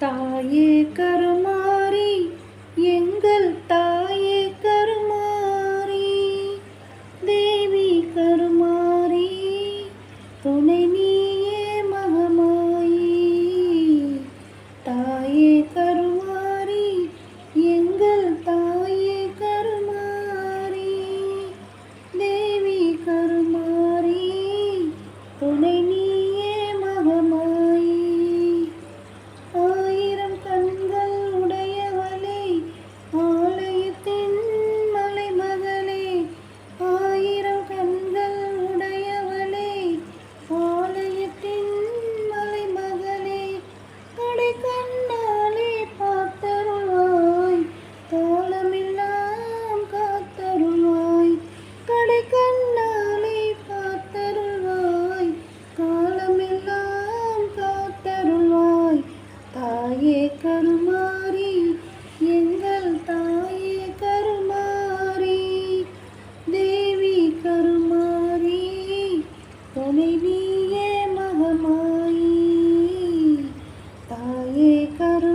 தாயே கரும் கருமாறி எங்கள் தாயே கருமாறி தேவி கருமாறி தலைவியே மகமாயி தாயே கரு